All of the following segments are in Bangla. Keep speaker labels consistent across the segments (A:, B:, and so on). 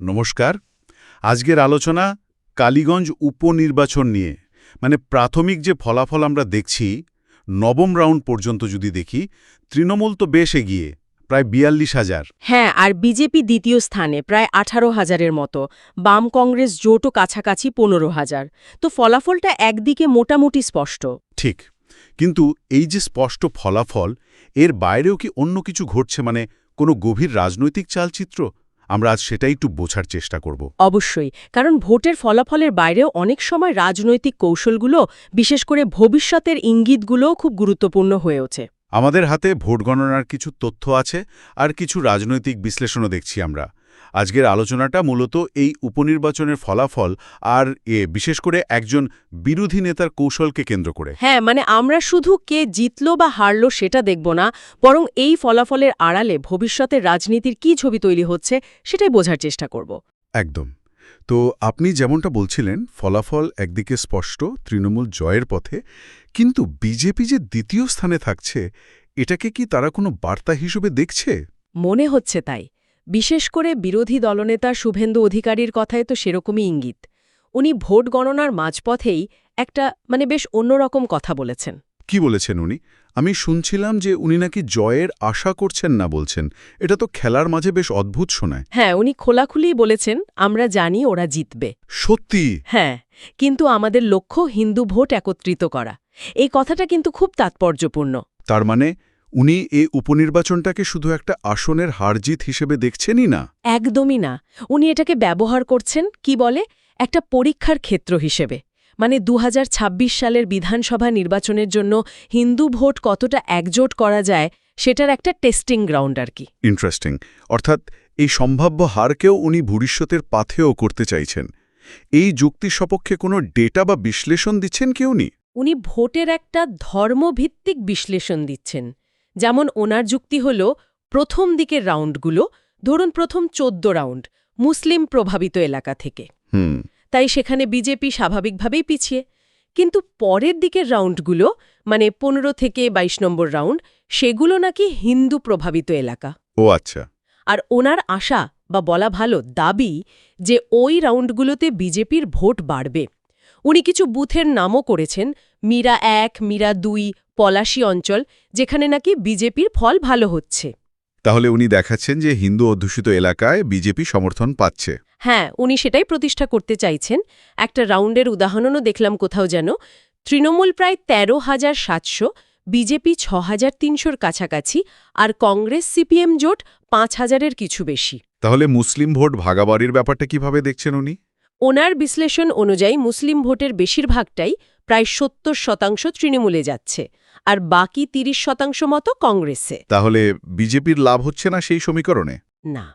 A: নমস্কার। আজকের আলোচনা কালীগঞ্জ উপনির্বাচন নিয়ে। মানে প্রাথমিক যে ফলাফল আমরা দেখছি নবম রাউন্ড পর্যন্ত যদি দেখি তৃণমূল তো বেশ এগিয়ে প্রায় বিয়াল্লিশ হাজার।
B: হ্যাঁ আর বিজেপি দ্বিতীয় স্থানে প্রায় আঠারো হাজারের মতো। বাম কংগ্রেস জোটও কাছাকাছি পনেরো হাজার। তো ফলাফলটা একদিকে মোটামুটি স্পষ্ট।
A: ঠিক। কিন্তু এই যে স্পষ্ট ফলাফল এর বাইরেও কি অন্য কিছু ঘটছে? মানে কোনো গভীর রাজনৈতিক চালচিত্র? আমরা আজ সেটাই একটু বোঝার চেষ্টা করব।
B: অবশ্যই কারণ ভোটের ফলাফলের বাইরেও অনেক সময় রাজনৈতিক কৌশলগুলো বিশেষ করে ভবিষ্যতের ইঙ্গিতগুলোও খুব গুরুত্বপূর্ণ হয়ে ওঠে।
A: আমাদের হাতে ভোট গণনার কিছু তথ্য আছে আর কিছু রাজনৈতিক বিশ্লেষণও দেখছি আমরা। আজকের আলোচনাটা মূলত এই উপনির্বাচনের ফলাফল আর এ বিশেষ করে একজন বিরোধী নেতার কৌশলকে কেন্দ্র করে।
B: হ্যাঁ মানে আমরা শুধু কে জিতলো বা হারলো সেটা দেখব না বরং এই ফলাফলের আড়ালে ভবিষ্যতের রাজনীতির কি ছবি তৈরি হচ্ছে সেটাই বোঝার চেষ্টা করব।
A: একদম। তো আপনি যেমনটা বলছিলেন ফলাফল একদিকে স্পষ্ট তৃণমূল জয়ের পথে কিন্তু বিজেপি যে দ্বিতীয় স্থানে থাকছে এটাকে কি তারা কোনো বার্তা হিসেবে দেখছে?
B: মনে হচ্ছে তাই। বিশেষ করে বিরোধী দলনেতা শুভেন্দু অধিকারীর কথায় তো সেরকমই ইঙ্গিত। উনি ভোট গণনার মাঝপথেই একটা মানে বেশ অন্যরকম কথা বলেছেন।
A: কি বলেছেন উনি? আমি শুনছিলাম যে উনি নাকি জয়ের আশা করছেন না বলছেন। এটা তো খেলার মাঝে বেশ অদ্ভুত শোনায়।
B: হ্যাঁ উনি খোলাখুলি বলেছেন আমরা জানি ওরা জিতবে।
A: সত্যি?
B: হ্যাঁ কিন্তু আমাদের লক্ষ্য হিন্দু ভোট একত্রিত করা। এই কথাটা কিন্তু খুব তাৎপর্যপূর্ণ।
A: তার মানে উনি এই উপনির্বাচনটাকে শুধু একটা আসনের হারজিত হিসেবে দেখছেনই না।
B: একদমই না। উনি এটাকে ব্যবহার করছেন কি বলে? একটা পরীক্ষার ক্ষেত্র হিসেবে। মানে দু হাজার ছাব্বিশ সালের বিধানসভা নির্বাচনের জন্য হিন্দু ভোট কতটা একজোট করা যায় সেটার একটা টেস্টিং গ্রাউন্ড আর কি।
A: ইন্টারেস্টিং অর্থাৎ এই সম্ভাব্য হারকেও উনি ভবিষ্যতের পাথেও করতে চাইছেন। এই যুক্তির সপক্ষে কোনো ডেটা বা বিশ্লেষণ দিচ্ছেন কি উনি?
B: উনি ভোটের একটা ধর্মভিত্তিক বিশ্লেষণ দিচ্ছেন। যেমন ওনার যুক্তি হল প্রথম দিকের রাউন্ডগুলো ধরুন প্রথম চোদ্দ রাউন্ড মুসলিম প্রভাবিত এলাকা থেকে।
A: হুম।
B: তাই সেখানে বিজেপি স্বাভাবিকভাবেই পিছিয়ে। কিন্তু পরের দিকের রাউন্ডগুলো মানে পনেরো থেকে ২২ নম্বর রাউন্ড সেগুলো নাকি হিন্দু প্রভাবিত এলাকা।
A: ও আচ্ছা।
B: আর ওনার আশা বা বলা ভালো দাবি যে ওই রাউন্ডগুলোতে বিজেপির ভোট বাড়বে। উনি কিছু বুথের নামও করেছেন মীরা এক মীরা দুই পলাশী অঞ্চল যেখানে নাকি বিজেপির ফল ভালো হচ্ছে।
A: তাহলে উনি দেখাচ্ছেন যে হিন্দু অধ্যুষিত এলাকায় বিজেপি সমর্থন পাচ্ছে।
B: হ্যাঁ উনি সেটাই প্রতিষ্ঠা করতে চাইছেন। একটা রাউন্ডের উদাহরণও দেখলাম কোথাও যেন। তৃণমূল প্রায় তেরো হাজার সাতশো বিজেপি ছ হাজার তিনশোর কাছাকাছি আর কংগ্রেস সিপিএম জোট পাঁচ হাজারের কিছু বেশি।
A: তাহলে মুসলিম ভোট ভাগাবাড়ির ব্যাপারটা কীভাবে দেখছেন উনি?
B: ওনার বিশ্লেষণ অনুযায়ী মুসলিম ভোটের বেশিরভাগটাই প্রায় সত্তর শতাংশ তৃণমূলে যাচ্ছে আর বাকি তিরিশ শতাংশ মতো কংগ্রেসে।
A: তাহলে বিজেপির লাভ হচ্ছে না সেই সমীকরণে?
B: না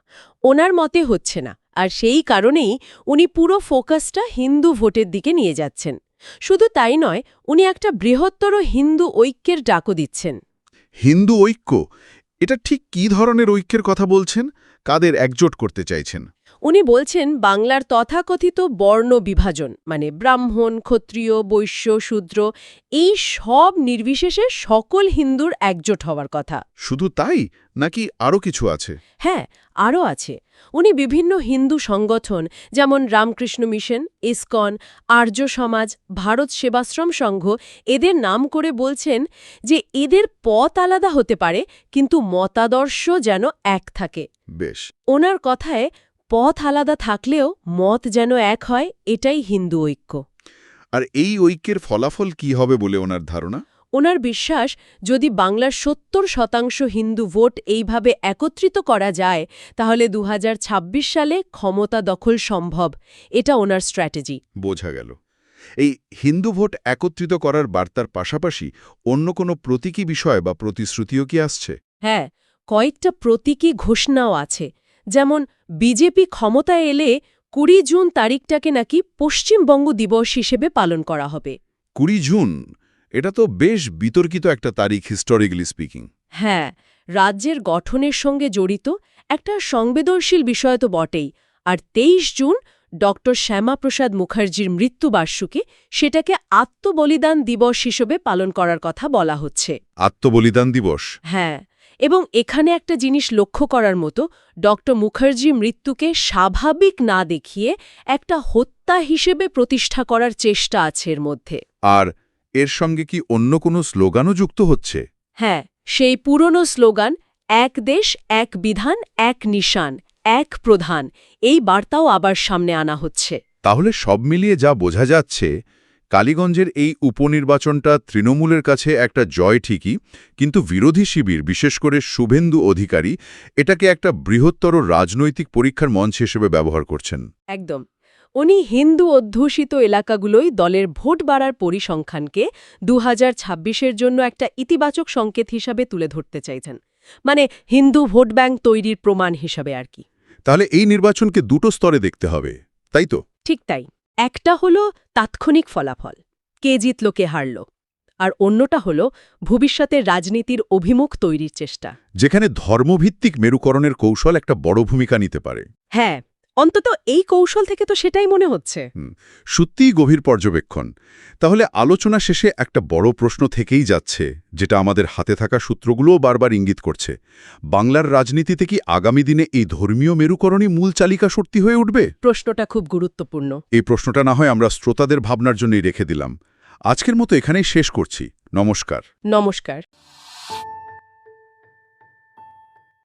B: ওনার মতে হচ্ছে না আর সেই কারণেই উনি পুরো ফোকাসটা হিন্দু ভোটের দিকে নিয়ে যাচ্ছেন। শুধু তাই নয় উনি একটা বৃহত্তর হিন্দু ঐক্যের ডাকও দিচ্ছেন।
A: হিন্দু ঐক্য? এটা ঠিক কী ধরনের ঐক্যের কথা বলছেন? কাদের একজোট করতে চাইছেন?
B: উনি বলছেন বাংলার তথাকথিত বর্ণ বিভাজন মানে ব্রাহ্মণ ক্ষত্রিয় বৈশ্য শূদ্র এই সব নির্বিশেষে সকল হিন্দুর একজোট হওয়ার কথা।
A: শুধু তাই? নাকি আরও কিছু আছে?
B: হ্যাঁ আরও আছে। উনি বিভিন্ন হিন্দু সংগঠন যেমন রামকৃষ্ণ মিশন ইসকন আর্য সমাজ ভারত সেবাশ্রম সংঘ এদের নাম করে বলছেন যে এদের পথ আলাদা হতে পারে কিন্তু মতাদর্শ যেন এক থাকে।
A: বেশ।
B: ওনার কথায় পথ আলাদা থাকলেও মত যেন এক হয় এটাই হিন্দু ঐক্য।
A: আর এই ঐক্যের ফলাফল কি হবে বলে ওনার ধারণা?
B: ওনার বিশ্বাস যদি বাংলার সত্তর শতাংশ হিন্দু ভোট এইভাবে একত্রিত করা যায় তাহলে দু হাজার ছাব্বিশ সালে ক্ষমতা দখল সম্ভব। এটা ওনার স্ট্র্যাটেজি।
A: বোঝা গেল। এই হিন্দু ভোট একত্রিত করার বার্তার পাশাপাশি অন্য কোনো প্রতীকী বিষয় বা প্রতিশ্রুতিও কি আসছে?
B: হ্যাঁ কয়েকটা প্রতীকী ঘোষণাও আছে। যেমন বিজেপি ক্ষমতায় এলে কুড়ি জুন তারিখটাকে নাকি পশ্চিমবঙ্গ দিবস হিসেবে পালন করা হবে।
A: কুড়ি জুন? এটা তো বেশ বিতর্কিত একটা তারিখ হিস্টোরিক্যালি স্পিকিং
B: হ্যাঁ রাজ্যের গঠনের সঙ্গে জড়িত একটা সংবেদনশীল বিষয় তো বটেই। আর তেইশ জুন ড শ্যামাপ্রসাদ মুখার্জির মৃত্যুবার্ষিকী সেটাকে আত্মবলিদান দিবস হিসেবে পালন করার কথা বলা হচ্ছে।
A: আত্মবলিদান দিবস?
B: হ্যাঁ। এবং এখানে একটা জিনিস লক্ষ্য করার মতো ডক্টর মুখার্জি মৃত্যুকে স্বাভাবিক না দেখিয়ে একটা হত্যা হিসেবে প্রতিষ্ঠা করার চেষ্টা আছে এর মধ্যে।
A: আর এর সঙ্গে কি অন্য কোনো স্লোগানও যুক্ত হচ্ছে?
B: হ্যাঁ সেই পুরনো স্লোগান এক দেশ এক বিধান এক নিশান এক প্রধান এই বার্তাও আবার সামনে আনা হচ্ছে।
A: তাহলে সব মিলিয়ে যা বোঝা যাচ্ছে কালীগঞ্জের এই উপনির্বাচনটা তৃণমূলের কাছে একটা জয় ঠিকই কিন্তু বিরোধী শিবির বিশেষ করে শুভেন্দু অধিকারী এটাকে একটা বৃহত্তর রাজনৈতিক পরীক্ষার মঞ্চ হিসেবে ব্যবহার করছেন।
B: একদম। উনি হিন্দু অধ্যুষিত এলাকাগুলোই দলের ভোট বাড়ার পরিসংখ্যানকে দু হাজার ছাব্বিশের জন্য একটা ইতিবাচক সংকেত হিসাবে তুলে ধরতে চাইছেন। মানে হিন্দু ভোট ব্যাংক তৈরির প্রমাণ হিসাবে আর কি।
A: তাহলে এই নির্বাচনকে দুটো স্তরে দেখতে হবে তাই তো?
B: ঠিক তাই। একটা হলো তাৎক্ষণিক ফলাফল কে জিতল কে হারল আর অন্যটা হল ভবিষ্যতের রাজনীতির অভিমুখ তৈরির চেষ্টা।
A: যেখানে ধর্মভিত্তিক মেরুকরণের কৌশল একটা বড় ভূমিকা নিতে পারে।
B: হ্যাঁ অন্তত এই কৌশল থেকে তো সেটাই মনে হচ্ছে।
A: সত্যিই গভীর পর্যবেক্ষণ। তাহলে আলোচনা শেষে একটা বড় প্রশ্ন থেকেই যাচ্ছে যেটা আমাদের হাতে থাকা সূত্রগুলোও বারবার ইঙ্গিত করছে। বাংলার রাজনীতিতে কি আগামী দিনে এই ধর্মীয় মেরুকরণই মূল চালিকা শক্তি হয়ে উঠবে?
B: প্রশ্নটা খুব গুরুত্বপূর্ণ।
A: এই প্রশ্নটা না হয় আমরা শ্রোতাদের ভাবনার জন্যই রেখে দিলাম। আজকের মতো এখানেই শেষ করছি। নমস্কার।
B: নমস্কার।